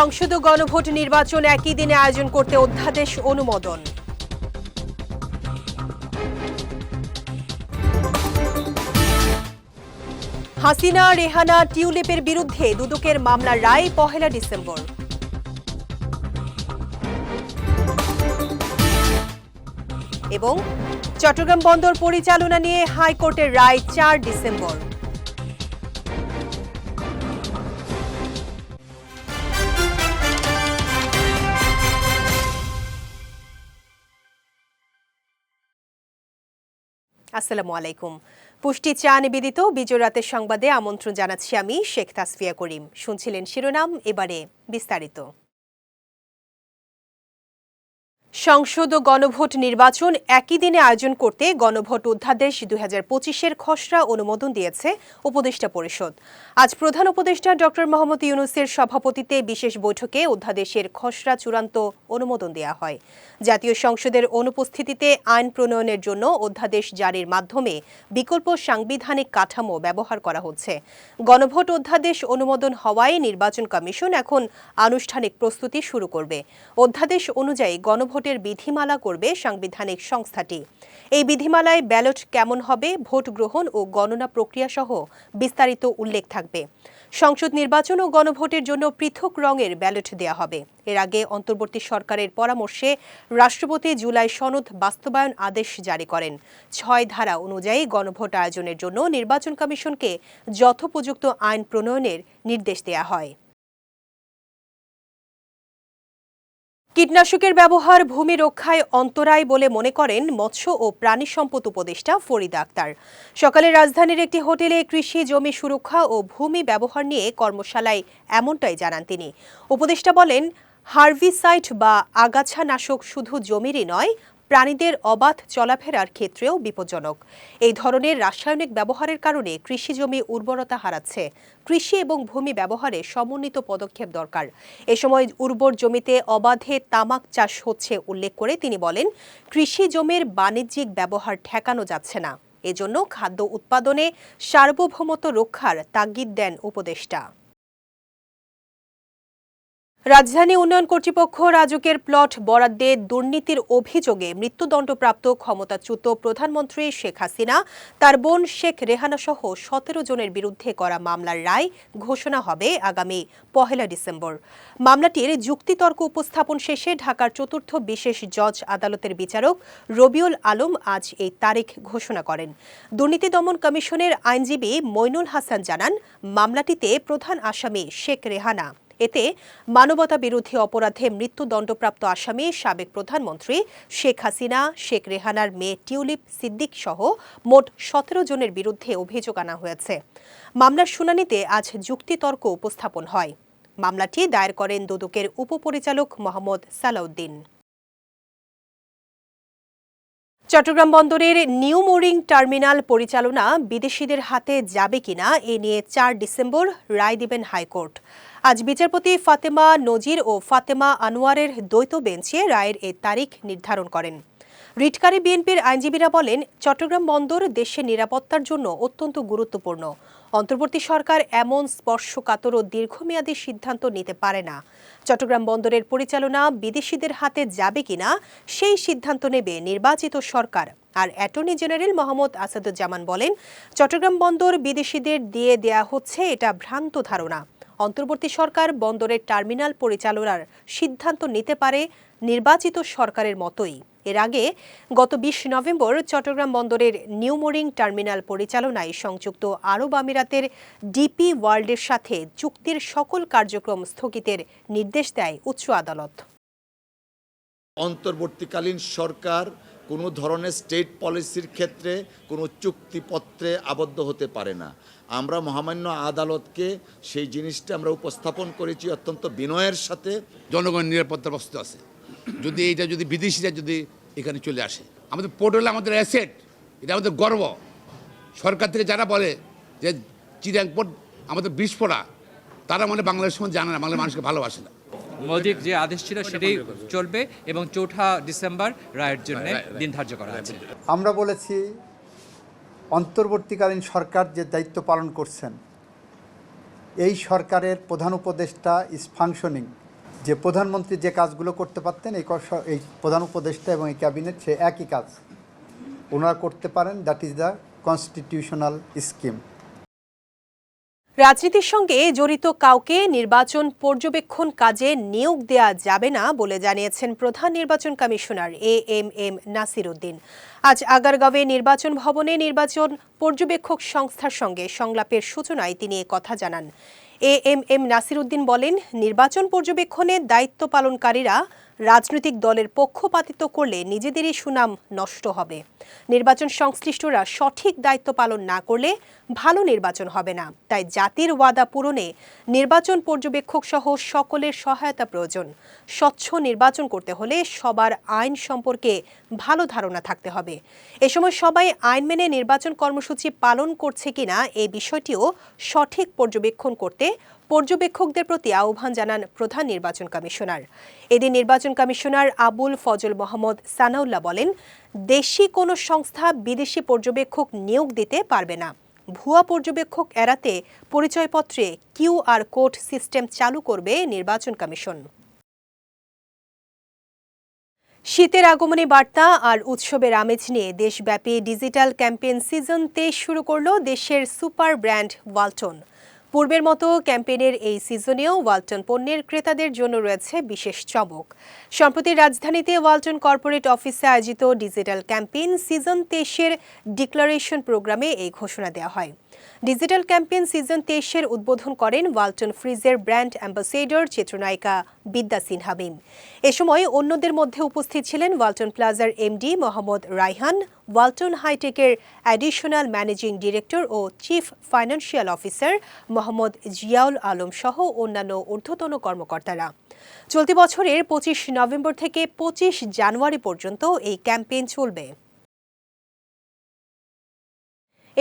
সংসদ গণভোট নির্বাচন একই দিনে আয়োজন করতে অধ্যাদেশ অনুমোদন। হাসিনা, রেহানা, টিউলিপের বিরুদ্ধে দুদকের মামলার রায় পহেলা ডিসেম্বর। এবং চট্টগ্রাম বন্দর পরিচালনা নিয়ে হাইকোর্টের রায় চার ডিসেম্বর। আসসালামু আলাইকুম। পুষ্টি চা নিবেদিত বিজয় রাতের সংবাদে আমন্ত্রণ জানাচ্ছি আমি শেখ তাসফিয়া করিম। শুনছিলেন শিরোনাম, এবারে বিস্তারিত। সংসদ ও গণভোট নির্বাচন একই দিনে আয়োজন করতে গণভোট অধ্যাদেশ দুই হাজার পঁচিশের খসড়া অনুমোদন দিয়েছে উপদেষ্টা পরিষদ। আজ প্রধান উপদেষ্টা ড. মোহাম্মদ ইউনুসের সভাপতিত্বে বিশেষ বৈঠকে অধ্যাদেশের খসড়া চূড়ান্ত অনুমোদন দেওয়া হয়। জাতীয় সংসদের অনুপস্থিতিতে আইন প্রণয়নের জন্য অধ্যাদেশ জারির মাধ্যমে বিকল্প সাংবিধানিক কাঠামো ব্যবহার করা হচ্ছে। গণভোট অধ্যাদেশ অনুমোদন হওয়ায় নির্বাচন কমিশন এখন আনুষ্ঠানিক প্রস্তুতি শুরু করবে। অধ্যাদেশ অনুযায়ী গণভোটের বিধিমালা করবে সাংবিধানিক সংস্থাটি। এই বিধিমালায় ব্যালট কেমন হবে, ভোট গ্রহণ ও গণনা প্রক্রিয়া সহ বিস্তারিত উল্লেখ থাকবে। সংসদ নির্বাচন ও গণভোটের জন্য পৃথক রঙের ব্যালট দেওয়া হবে। এর আগে অন্তর্বর্তী সরকারের পরামর্শে রাষ্ট্রপতি জুলাই সনদ বাস্তবায়ন আদেশ জারি করেন। ছয় ধারা অনুযায়ী গণভোট আয়োজনের জন্য নির্বাচন কমিশনকে যথোপযুক্ত আইন প্রণয়নের নির্দেশ দেয়া হয়। কীটনাশকের ব্যবহার ভূমি রক্ষায় অন্তরায় বলে মনে করেন মৎস্য ও প্রাণী সম্পদ উপদেষ্টা ফরিদ আক্তার। সকালে রাজধানীর একটি হোটেলে কৃষি, জমি সুরক্ষা ও ভূমি ব্যবহার নিয়ে কর্মশালায় এমনটাই জানান তিনি। উপদেষ্টা বলেন, হার্ভিসাইট বা আগাছানাশক শুধু জমিরই নয় প্রাণীদের অবাধ চলাফেরার ক্ষেত্রেও বিপজ্জনক। এই ধরনের রাসায়নিক ব্যবহারের কারণে কৃষি জমি উর্বরতা হারাচ্ছে। কৃষি এবং ভূমি ব্যবহারে সমন্বিত পদক্ষেপ দরকার। এ সময় উর্বর জমিতে অবাধে তামাক চাষ হচ্ছে উল্লেখ করে তিনি বলেন, কৃষি জমির বাণিজ্যিক ব্যবহার ঠেকানো যাচ্ছে না। এজন্য খাদ্য উৎপাদনে সার্বভৌমত্ব রক্ষার তাগিদ দেন উপদেষ্টা। রাজধানী উন্নয়ন কর্তৃপক্ষ রাজুকের প্লট বরাদ্দে দুর্নীতির অভিযোগে মৃত্যুদণ্ডপ্রাপ্ত ক্ষমতাচ্যুত প্রধানমন্ত্রী শেখ হাসিনা, তার বোন শেখ রেহানা সহ সতেরো জনের বিরুদ্ধে করা মামলার রায় ঘোষণা হবে আগামী পহেলা ডিসেম্বর। মামলাটির যুক্তিতর্ক উপস্থাপন শেষে ঢাকার চতুর্থ বিশেষ জজ আদালতের বিচারক রবিউল আলম আজ এই তারিখ ঘোষণা করেন। দুর্নীতি দমন কমিশনের আইনজীবী মইনুল হাসান জানান, মামলাটিতে প্রধান আসামি শেখ রেহানা। এতে মানবতা বিরোধী অপরাধে মৃত্যুদণ্ডপ্রাপ্ত আসামি, সাবেক প্রধানমন্ত্রী শেখ হাসিনা, শেখ রেহানার মেয়ে টিউলিপ সিদ্দিক সহ মোট সতেরো জনের বিরুদ্ধে অভিযোগ আনা হয়েছে। মামলার শুনানিতে আজ যুক্তিতর্ক উপস্থাপন হয়। মামলাটি দায়ের করেন দুদকের উপপরিচালক মোহাম্মদ সালাউদ্দিন। চট্টগ্রাম বন্দরের নিউ মোরিং টার্মিনাল পরিচালনা বিদেশিদের হাতে যাবে কিনা, এ নিয়ে চার ডিসেম্বর রায় দিবেন হাইকোর্ট। আজ বিচারপতি ফাতেমা নজির ও ফাতেমা আনোয়ারের দ্বৈত বেঞ্চে রায়ের এ তারিখ নির্ধারণ করেন। রিটকারী বিএনপির আইনজীবীরা বলেন, চট্টগ্রাম বন্দর দেশের নিরাপত্তার জন্য অত্যন্ত গুরুত্বপূর্ণ। অন্তর্বর্তী সরকার এমন স্পর্শকাতর ও দীর্ঘমেয়াদী সিদ্ধান্ত নিতে পারে না। চট্টগ্রাম বন্দরের পরিচালনা বিদেশিদের হাতে যাবে কিনা, সেই সিদ্ধান্ত নেবে নির্বাচিত সরকার। আর অ্যাটর্নি জেনারেল মোহাম্মদ আসাদুজ্জামান বলেন, চট্টগ্রাম বন্দর বিদেশিদের দিয়ে দেয়া হচ্ছে এটা ভ্রান্ত ধারণা। অন্তর্বর্তী সরকার বন্দরের টার্মিনাল পরিচালনার সিদ্ধান্ত নিতে পারে নির্বাচিত সরকারের মতোই। এর আগে গত বিশ নভেম্বর চট্টগ্রাম বন্দরের নিউমোরিং টার্মিনাল পরিচালনায় সংযুক্ত আরব আমিরাতের ডিপি ওয়ার্ল্ডের সাথে চুক্তির সকল কার্যক্রম স্থগিতের নির্দেশ দেয় উচ্চ আদালত। অন্তর্বর্তীকালীন সরকার কোনো ধরনের স্টেট পলিসির ক্ষেত্রে কোনো চুক্তিপত্রে আবদ্ধ হতে পারে না। আমরা মহামান্য আদালতকে সেই জিনিসটা আমরা উপস্থাপন করেছি অত্যন্ত বিনয়ের সাথে। জনগণ নিরাপত্তার বস্তু আছে। যদি এইটা যদি বিদেশিরা যদি এখানে চলে আসে। আমাদের পোর্ট হলো আমাদের অ্যাসেট এটা আমাদের গর্ব। সরকার থেকে যারা বলে যে চিরাং পোর্ট আমাদের বিস্ফোরা তারা মানে বাংলাদেশ সমাজ জানে না বাংলার মানুষকে ভালোবাসে না। মৌলিক যে আদেশ ছিল সেটাই চলবে এবং চৌঠা ডিসেম্বর রায়ের জন্য দিন ধার্য করা আছে আমরা বলেছি অন্তর্বর্তীকালীন সরকার যে দায়িত্ব পালন করছেন এই সরকারের প্রধান উপদেষ্টা ইজ ফাংশনিং যে প্রধানমন্ত্রী যে কাজগুলো করতে পারতেন, এই এই প্রধান উপদেষ্টা এবং এই ক্যাবিনেট, সে একই কাজ। ওনারা করতে পারেন that is the constitutional scheme রাজনীতির সঙ্গে জড়িত কাউকে নির্বাচন পর্যবেক্ষণ কাজে নিয়োগ দেয়া যাবে না বলে জানিয়েছেন প্রধান নির্বাচন commissioner A M M Nasir Uddin আজ আগারগাঁওয়ে নির্বাচন ভবনে নির্বাচন পর্যবেক্ষক সংস্থার সঙ্গে সংলাপের সূচনায় তিনি কথা জানান। A M M Nasir Uddin বলেন নির্বাচন পর্যবেক্ষণে দায়িত্ব পালনকারীরা রাজনৈতিক দলের পক্ষপাতিত্ব করলে নিজেদেরই সুনাম নষ্ট হবে। নির্বাচন সংশ্লিষ্টরা সঠিক দায়িত্ব পালন না করলে ভালো নির্বাচন হবে না। তাই জাতির ওয়াদা পূরণে নির্বাচন পর্যবেক্ষক সহ সকলের সহায়তা প্রয়োজন। স্বচ্ছ নির্বাচন করতে হলে সবার আইন সম্পর্কে ভালো ধারণা থাকতে হবে। এ সময় সবাই আইন মেনে নির্বাচন কর্মসূচি পালন করছে কিনা এ বিষয়টিও সঠিক পর্যবেক্ষণ করতে পর্যবেক্ষকদের প্রতি আহ্বান জানান প্রধান নির্বাচন কমিশনার। এদিন নির্বাচন কমিশনার আবুল ফজল মোহাম্মদ সানাউল্লাহ বলেন, দেশি কোনো সংস্থা বিদেশি পর্যবেক্ষক নিয়োগ দিতে পারবে না। ভুয়া পর্যবেক্ষক এড়াতে পরিচয়পত্রে কিউআর কোড সিস্টেম চালু করবে নির্বাচন কমিশন। শীতের আগমনী বার্তা আর উৎসবের আমেজ নিয়ে দেশব্যাপী ডিজিটাল ক্যাম্পেইন সিজন তেইশ শুরু করল দেশের সুপার ব্র্যান্ড ওয়ালটন। পূর্বের মতো ক্যাম্পেইনের এই সিজনেও ওয়ালটন পণ্যের ক্রেতাদের জন্য রয়েছে বিশেষ চমক। সম্প্রতি রাজধানীতে ওয়ালটন কর্পোরেট অফিসে আয়োজিত ডিজিটাল ক্যাম্পেইন সিজন তেইশের ডিক্লারেশন প্রোগ্রামে এই ঘোষণা দেওয়া হয়। ডিজিটাল ক্যাম্পেইন সিজন তেইশের উদ্বোধন করেন ওয়ালটন ফ্রিজের ব্র্যান্ড অ্যাম্বাসেডর চিত্রনায়িকা বিদ্যা সিনহা মিম এ সময় অন্যদের মধ্যে উপস্থিত ছিলেন ওয়ালটন প্লাজার এমডি মোহাম্মদ রাইহান ওয়ালটন হাইটেকের অ্যাডিশনাল ম্যানেজিং ডিরেক্টর ও chief financial officer Mohammad Ziaul Alam সহ অন্যান্য ঊর্ধ্বতন কর্মকর্তারা। চলতি বছরের পঁচিশ নভেম্বর থেকে পঁচিশ জানুয়ারি পর্যন্ত এই ক্যাম্পেইন চলবে।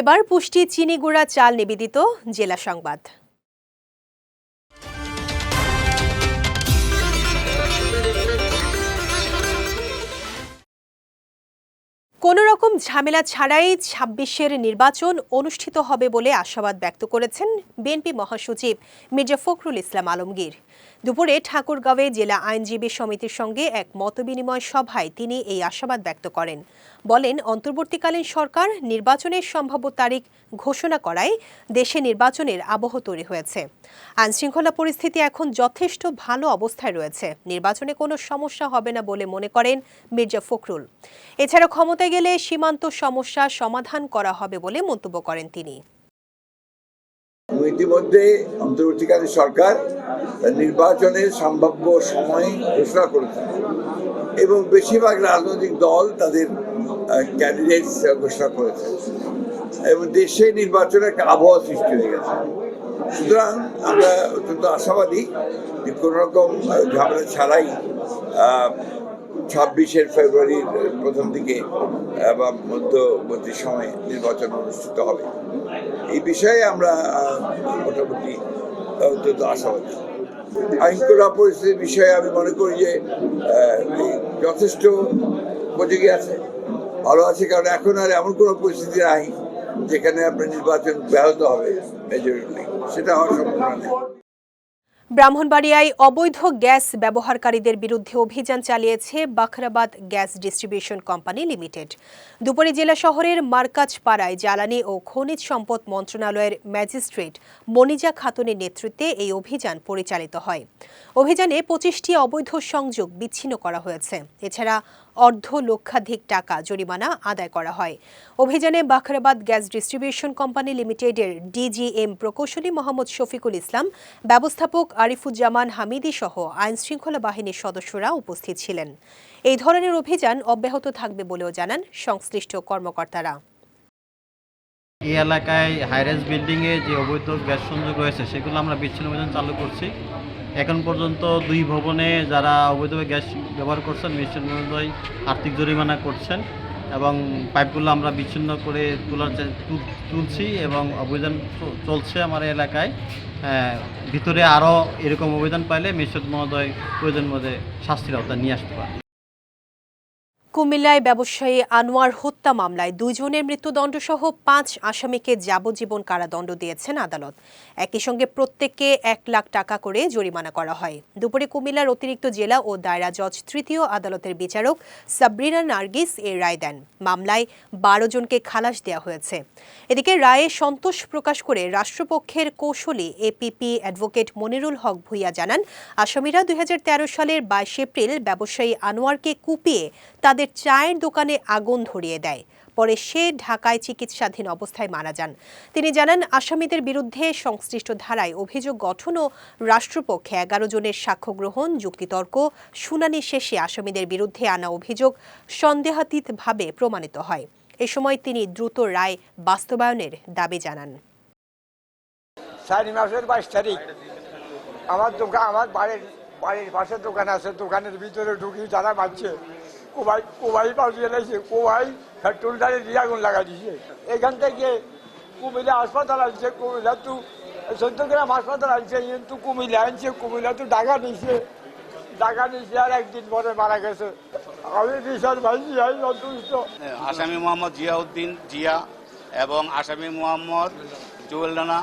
এবার পুষ্টি চিনি গুঁড়া চাল নিবেদিত জেলা সংবাদ। কোনো রকম ঝামেলা ছাড়াই ছাব্বিশের নির্বাচন অনুষ্ঠিত হবে বলে আশাবাদ ব্যক্ত করেছেন বিএনপি মহাসচিব মির্জা ফখরুল ইসলাম আলমগীর। দুপুরে ঠাকুরগাঁওয়ে জেলা আইনজীবী সমিতির সঙ্গে এক মতবিনিময় সভায় তিনি এই আশাবাদ ব্যক্ত করেন। বলেন, অন্তর্বর্তীকালীন সরকার নির্বাচনের সম্ভাব্য তারিখ ঘোষণা করায় দেশে নির্বাচনের আবহ তৈরি হয়েছে। আইনশৃঙ্খলা পরিস্থিতি এখন যথেষ্ট ভালো অবস্থায় রয়েছে। নির্বাচনে কোনো সমস্যা হবে না বলে মনে করেন মির্জা ফখরুল। এছাড়া ক্ষমতায় গেলে সীমান্ত সমস্যা সমাধান করা হবে বলে মন্তব্য করেন তিনি। ইতিমধ্যে অন্তর্বর্তীকালীন সরকার নির্বাচনের সম্ভাব্য সময় ঘোষণা করেছে এবং বেশিরভাগ রাজনৈতিক দল তাদের ক্যান্ডিডেটস ঘোষণা করেছে এবং দেশে নির্বাচনের একটা আবহাওয়া সৃষ্টি হয়ে গেছে। সুতরাং আমরা অত্যন্ত আশাবাদী যে কোনো রকম আহ, ঝামেলা ছাড়াই ছাব্বিশের ফেব্রুয়ারির প্রথম দিকে বা মধ্যবর্তী সময়ে নির্বাচন অনুষ্ঠিত হবে। এই বিষয়ে আমরা মোটামুটি অত্যন্ত আশাবাদী। আইন করা পরিস্থিতির বিষয়ে আমি মনে করি যে যথেষ্ট উপযোগী আছে, ভালো আছে, কারণ এখন আর এমন কোনো পরিস্থিতি নাই যেখানে আপনার নির্বাচন ব্যাহত হবে মেজরিটি সেটা হওয়ার সম্ভাবনা নেই। ব্রাহ্মণবাড়িয়ায় অবৈধ গ্যাস ব্যবহারকারীদের বিরুদ্ধে অভিযান চালিয়েছে Bakhrabad gas distribution company limited. দুপুরে জেলা শহরের মার্কাজ পাড়ায় জ্বালানি ও খনিজ সম্পদ মন্ত্রণালয়ের ম্যাজিস্ট্রেট মনিজা খাতুনের নেতৃত্বে এই অভিযান পরিচালিত হয়। অভিযানে পঁচিশটি অবৈধ সংযোগ বিচ্ছিন্ন করা হয়েছে। এছাড়া অর্ধ লক্ষাধিক টাকা জরিমানা আদায় করা হয়। অভিযানে বাখরাবাদ গ্যাস ডিস্ট্রিবিউশন কোম্পানি লিমিটেডের ডিজিএম প্রকৌশলী মোহাম্মদ শফিকুল ইসলাম, ব্যবস্থাপক আরিফুজ্জামান হামিদি সহ আইনশৃঙ্খলা বাহিনীর সদস্যরা উপস্থিত ছিলেন। এই ধরনের অভিযান অব্যাহত থাকবে বলেও জানান সংশ্লিষ্ট কর্মকর্তারা। এই এলাকায় হাইরেজ বিল্ডিংয়ে যে অবৈধ গ্যাস সংযোগ রয়েছে, সেগুলো আমরা বিচ্ছিন্ন অভিযান চালু করছি। এখন পর্যন্ত দুই ভবনে যারা অবৈধভাবে গ্যাস ব্যবহার করছেন মিনিস্টার মহোদয় আর্থিক জরিমানা করছেন এবং পাইপগুলো আমরা বিচ্ছিন্ন করে তোলার তুলছি এবং অভিযান চলছে আমার এলাকায়। ভিতরে আরও এরকম অভিযান পাইলে মিশ্রত মহোদয় প্রয়োজন মধ্যে শাস্তির আওতা নিয়ে আসতে পারে কুমিল্লায় ব্যবসায়ী আনোয়ার হত্যা মামলায় দুইজনের মৃত্যুদণ্ডসহ পাঁচ আসামিকে যাবজ্জীবন কারাদণ্ড দিয়েছেন আদালত। একই সঙ্গে প্রত্যেককে এক লাখ টাকা করে জরিমানা করা হয়। দুপুরে কুমিল্লার অতিরিক্ত জেলা ও দায়রা জজ তৃতীয় আদালতের বিচারক সাবরিনা নার্গিস এ রায় দেন। মামলায় বারো জনকে খালাস দেওয়া হয়েছে। এদিকে রায়ে সন্তোষ প্রকাশ করে রাষ্ট্রপক্ষের কৌশলী এপিপি অ্যাডভোকেট মনিরুল হক ভুইয়া জানান, আসামিরা দুই হাজার তেরো সালের বাইশ এপ্রিল ব্যবসায়ী আনোয়ারকে কুপিয়ে তাদের চায়ের দোকানে আগুন ধরিয়ে দেয়। পরে সে ঢাকায় চিকিৎসাধীন অবস্থায় মারা যান। তিনি জানান, আসামিদের বিরুদ্ধে সংশ্লিষ্ট ধারায় অভিযোগ গঠন ও রাষ্ট্রপক্ষে এগারো জনের সাক্ষ্য গ্রহণ, যুক্তিতর্ক, শুনানি শেষে আসামিদের বিরুদ্ধে আনা অভিযোগ সন্দেহাতীতভাবে প্রমাণিত হয়। এ সময় তিনি দ্রুত রায় বাস্তবায়নের দাবি জানান। মাসের বাইশ তারিখ। আমার দোকান, আমার বাড়ির বাড়ির পাশে দোকান আছে। দোকানের ভিতরে ঢুকি, যারা মারছে। কোবাই কোবাই পাঠিয়ে দিয়েছে কোবাই টুলটারে দিয়ে আগুন লাগা দিছে এখান থেকে কুমিল্লা হাসপাতাল আনছে, কুমিল্লা তো চৌদ্দগ্রাম হাসপাতাল আনছে, কিন্তু কুমিল্লা আনছে, কুমিল্লা তো ঢাকা নিছে ঢাকা নিছে আর একদিন পরে মারা গেছে। আমি বিশাল ভাই জিয়াই সন্তুষ্ট আসামি মোহাম্মদ জিয়াউদ্দিন জিয়া এবং আসামি মোহাম্মদ জুয়েল রানা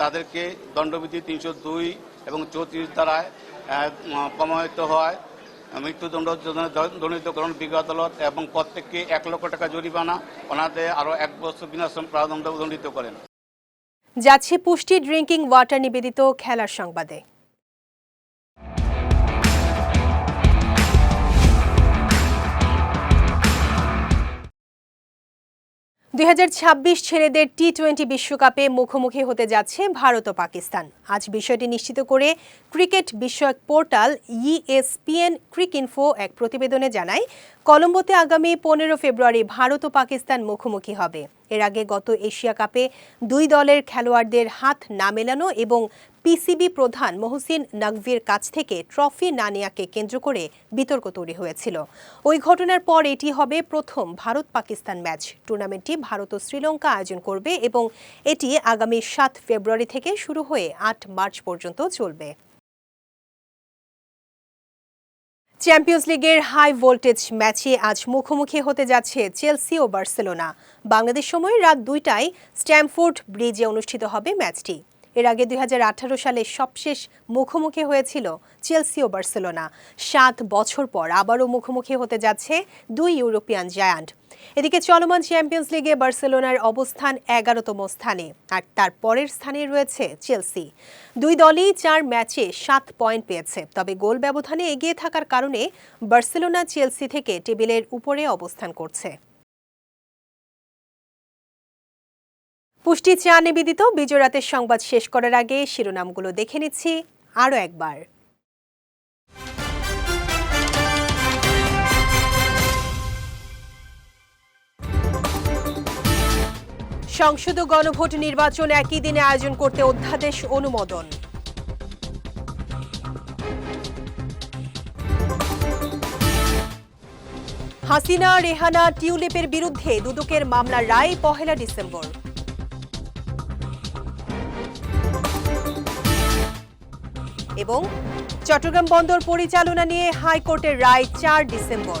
তাদেরকে দণ্ডবিধি তিনশো দুই এবং চৌত্রিশ দ্বারায় প্রমাণিত হয়। মৃত্যুদণ্ড দণ্ডিতকরণ বিজ্ঞ আদালত এবং প্রত্যেককে এক লক্ষ টাকা জরিমানা। ওনাদের আরও এক বছর বিনাশ্রম প্রাদণ্ড দণ্ডিত করেন। যাচ্ছে পুষ্টি ড্রিঙ্কিং ওয়াটার নিবেদিত খেলার সংবাদে। দুই ছেলেদের টি টোয়েন্টি বিশ্বকাপে মুখোমুখি হতে যাচ্ছে ভারত ও পাকিস্তান। আজ বিষয়টি নিশ্চিত করে ক্রিকেট বিষয়ক পোর্টাল ইএসপিএন ক্রিক ইনফো এক প্রতিবেদনে জানায়, কলম্বোতে আগামী পনেরো ফেব্রুয়ারি ভারত ও পাকিস্তান মুখোমুখি হবে। এর আগে গত এশিয়া কাপে দুই দলের খেলোয়াড়দের হাত না মেলানো এবং পিসিবি প্রধান মহসিন নকভির কাছ থেকে ট্রফি না নেয়াকে কেন্দ্র করে বিতর্ক তৈরি হয়েছিল। ওই ঘটনার পর এটি হবে প্রথম ভারত পাকিস্তান ম্যাচ। টুর্নামেন্টটি ভারত ও শ্রীলঙ্কা আয়োজন করবে এবং এটি আগামী সাত ফেব্রুয়ারি থেকে শুরু হয়ে আট মার্চ পর্যন্ত চলবে। চ্যাম্পিয়ন্স লিগের হাই ভোল্টেজ ম্যাচে আজ মুখোমুখি হতে যাচ্ছে চেলসি ও বার্সেলোনা। বাংলাদেশ সময় রাত দুইটায় স্ট্যামফোর্ড ব্রিজে অনুষ্ঠিত হবে ম্যাচটি। এর আগে দুই হাজার আঠারো সালে সবশেষ মুখোমুখি হয়েছিল চেলসি ও বার্সেলোনা। সাত বছর পর আবারও মুখোমুখি হতে যাচ্ছে দুই ইউরোপিয়ান জায়ান্ট। এদিকে চলমান চ্যাম্পিয়ন্স লিগে বার্সেলোনার অবস্থান এগারোতম স্থানে, আর তার পরের স্থানে রয়েছে চেলসি। দুই দলই চার ম্যাচে সাত পয়েন্ট পেয়েছে, তবে গোল ব্যবধানে এগিয়ে থাকার কারণে বার্সেলোনা চেলসি থেকে টেবিলের উপরে অবস্থান করছে। পুষ্টি চা নিবেদিত। বিজয় রাতের সংবাদ শেষ করার আগে শিরোনামগুলো দেখে নিচ্ছি আরও একবার। সংসদ গণভোট নির্বাচন একই দিনে আয়োজন করতে অধ্যাদেশ অনুমোদন। হাসিনা, রেহানা, টিউলিপের বিরুদ্ধে দুদকের মামলার রায় পহেলা ডিসেম্বর। এবং চট্টগ্রাম বন্দর পরিচালনা নিয়ে হাইকোর্টের রায় চার ডিসেম্বর।